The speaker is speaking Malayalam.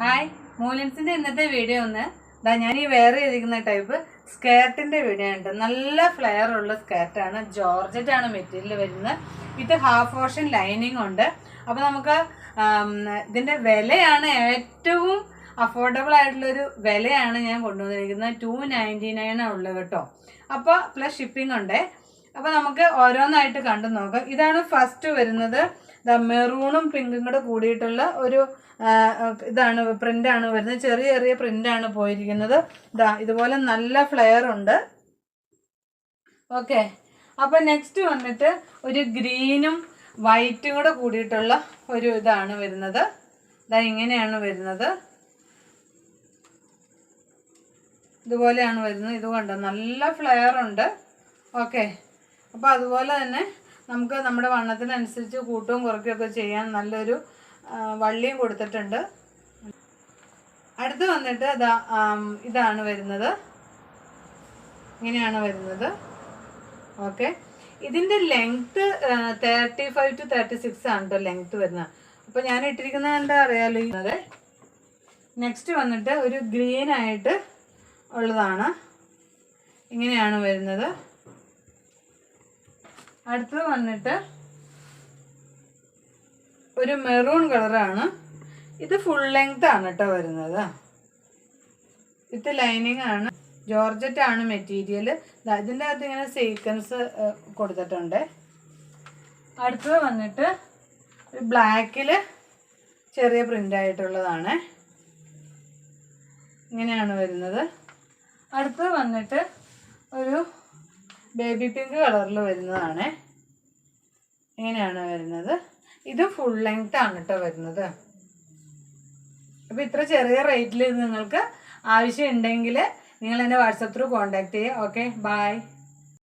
ഹായ് മൂലൻസിന്റെ ഇന്നത്തെ വീഡിയോ ഒന്ന്. ഇതാ ഞാൻ ഈ വെയർ ചെയ്തിരിക്കുന്ന ടൈപ്പ് സ്കേർട്ടിന്റെ വീഡിയോ ഉണ്ട് നല്ല ഫ്ലെയർ ഉള്ള സ്കേർട്ടാണ് ജോർജറ്റ് ആണ് മെറ്റീരിയൽ വരുന്നത്. ഇത് ഹാഫ് ഓഷൻ ലൈനിങ് ഉണ്ട്. അപ്പോൾ നമുക്ക് ഇതിന്റെ വിലയാണ് ഏറ്റവും അഫോർഡബിൾ ആയിട്ടുള്ളൊരു വിലയാണ് ഞാൻ കൊണ്ടുവന്നിരിക്കുന്നത്. ടു നയന്റി നയൻ ഉള്ളത് കേട്ടോ. അപ്പോൾ പ്ലസ് ഷിപ്പിംഗ് ഉണ്ട്. അപ്പോൾ നമുക്ക് ഓരോന്നായിട്ട് കണ്ടു നോക്കാം. ഇതാണ് ഫസ്റ്റ് വരുന്നത്. ദാ മെറൂണും പിങ്കും കൂടെ കൂടിയിട്ടുള്ള ഒരു ഇതാണ് പ്രിന്റാണ് വരുന്നത്. ചെറിയ ചെറിയ പ്രിന്റാണ് പോയിരിക്കുന്നത്. ഇതാ ഇതുപോലെ നല്ല ഫ്ലെയർ ഉണ്ട്. ഓക്കെ. അപ്പോൾ നെക്സ്റ്റ് വന്നിട്ട് ഒരു ഗ്രീനും വൈറ്റും കൂടെ കൂടിയിട്ടുള്ള ഒരു ഇതാണ് വരുന്നത്. ഇതാ ഇങ്ങനെയാണ് വരുന്നത്. ഇതുപോലെയാണ് വരുന്നത്. ഇത് കണ്ടോ? നല്ല ഫ്ലെയർ ഉണ്ട്. ഓക്കെ. അപ്പോൾ അതുപോലെ തന്നെ നമുക്ക് നമ്മുടെ വണ്ണത്തിനനുസരിച്ച് കൂട്ടവും കുറയ്ക്കുകയൊക്കെ ചെയ്യാൻ നല്ലൊരു വള്ളിയും കൊടുത്തിട്ടുണ്ട്. അടുത്ത് വന്നിട്ട് ഇതാ ഇതാണ് വരുന്നത്. ഇങ്ങനെയാണ് വരുന്നത്. ഓക്കെ. ഇതിന്റെ length thirty five to thirty six ആണ് കേട്ടോ ലെങ്ത്ത് വരുന്നത്. അപ്പോൾ ഞാൻ ഇട്ടിരിക്കുന്നത് എന്താ അറിയാലോ? ഇന്നത് നെക്സ്റ്റ് വന്നിട്ട് ഒരു ഗ്രീൻ ആയിട്ട് ഉള്ളതാണ്. ഇങ്ങനെയാണ് വരുന്നത്. അടുത്തത് വന്നിട്ട് ഒരു മെറൂൺ കളറാണ്. ഇത് ഫുൾ ലെങ്ത് ആണ് കേട്ടോ വരുന്നത്. ഇത് ലൈനിങ് ആണ്. ജോർജറ്റ് ആണ് മെറ്റീരിയൽ. ഇതിന്റെ അകത്ത് ഇങ്ങനെ സീക്വൻസ് കൊടുത്തിട്ടുണ്ട്. അടുത്തത് വന്നിട്ട് ഒരു ബ്ലാക്കിൽ ചെറിയ പ്രിന്റ് ആയിട്ടുള്ളതാണ്. ഇങ്ങനെയാണ് വരുന്നത്. അടുത്തത് വന്നിട്ട് ബേബി പിങ്ക് കളറിൽ വരുന്നതാണ്. ഇങ്ങനെയാണ് വരുന്നത്. ഇത് ഫുൾ ലെങ്ത് ആണ് കേട്ടോ വരുന്നത്. അപ്പോൾ ഇത്ര ചെറിയ റേറ്റിൽ ഇത് നിങ്ങൾക്ക് ആവശ്യമുണ്ടെങ്കിൽ നിങ്ങൾ എന്നെ വാട്സപ്പ് ത്രൂ കോൺടാക്ട് ചെയ്യുക ഓക്കെ ബായ്